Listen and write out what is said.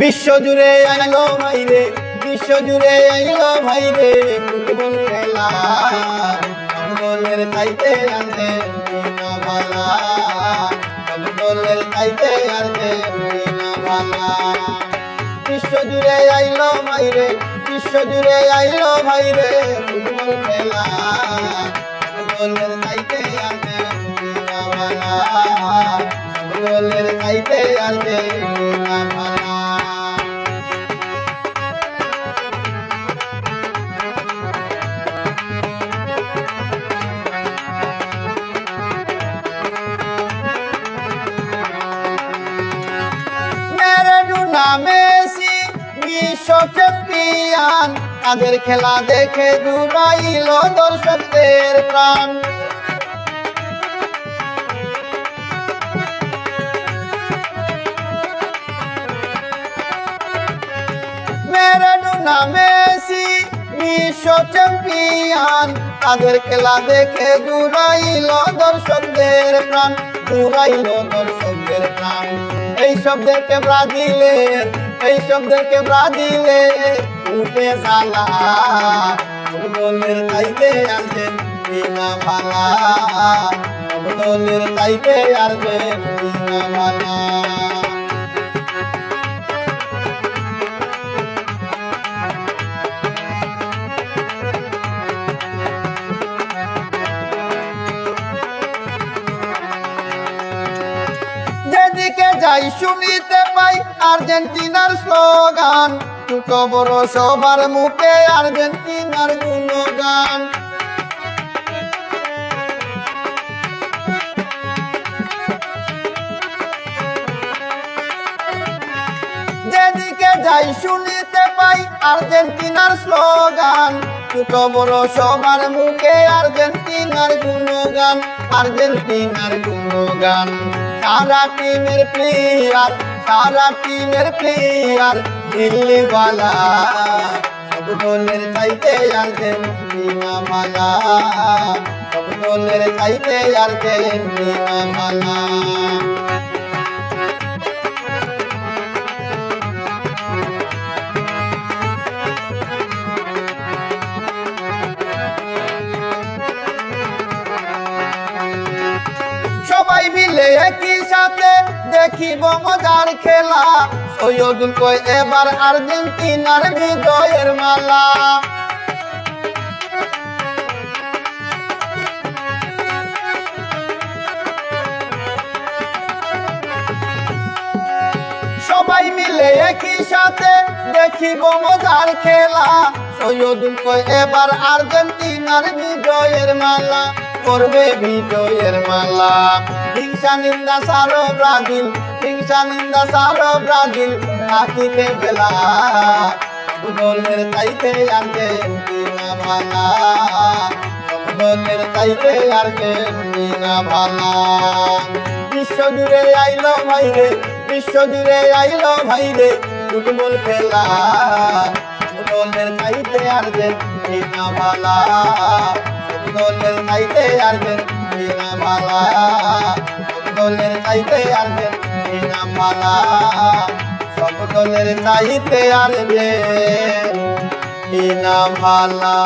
বিশ্ব জুড়ে আইলো ভাইরে বিশ্ব জুড়ে আইলো ভাইরে, ফুটবল খেলা। আনতে বিনা ভালা। আনতে বিশ্ব জুড়ে আইলো ভাইরে বিশ্ব জুড়ে আইলো ভাইরে, ফুটবল খেলা। ফুটবলের চাইতে আনতে আনতে বিশ্ব চ্যাম্পিয়ন তাদের খেলা দেখে দূরাইল দর্শকদের প্রাণ। ম্যারাডোনা মেসি বিশ্ব তাদের খেলা দেখে দূরাইল দর্শকদের প্রাণ। দূরাইল দর্শকদের প্রাণ। এই শব্দকে ব্রাজিলের এই শব্দকে ব্রাজিলে উঠে সালা ফুটবলের তাইতে আসেন বিনা ভালা ফুটবলের তাইতে আছেন বিনা ভালা যাই শুনিতে পাই আর্জেন্টিনার স্লোগান। ছোট বড় সবার মুখে আর্জেন্টিনার গুণগান। যেদিকে যাই শুনিতে পাই আর্জেন্টিনার স্লোগান। ছোট বড় সবার মুখে আর্জেন্টিনার গুণগান আর্জেন্টিনার গুণগান। সারা টিমের প্লেয়ার, সারা টিমের প্লেয়ার, দিল্লিওয়ালা। সব দলের চাইতে আর্জেন্টিনা মালা। সব দলের চাইতে আর্জেন্টিনা মালা। সবাই মিলে একই সাথে দেখিব মজার খেলা। সৈয়দুল কই এবার আর্জেন্টিনার বিজয়ের মালা। সবাই মিলে একই সাথে দেখিব মজার খেলা। সৈয়দুল কই এবার আর্জেন্টিনার বিজয়ের মালা। করবে বিজয়ের মালা। হিংসা, নিন্দা সারো ব্রাজিল হিংসা, নিন্দা সারো ব্রাজিল থাকিতে বেলা। ফুটবলের চাইতে আর্জেন্টিনা ভালা। ফুটবলের চাইতে আর্জেন্টিনা ভালা। বিশ্ব জুড়ে আইলো ভাইরে, বিশ্ব জুড়ে আইলো ভাইরে, ফুটবল খেলা। ফুটবলের চাইতে আর্জেন্টিনা ভালা। ফুটবলের চাইতে আর্জেন্টিনা ভালা ফুটবলের চাইতে আর্জেন্টিনা মালা সব দলের চাইতে আর্জেন্টিনা ভালা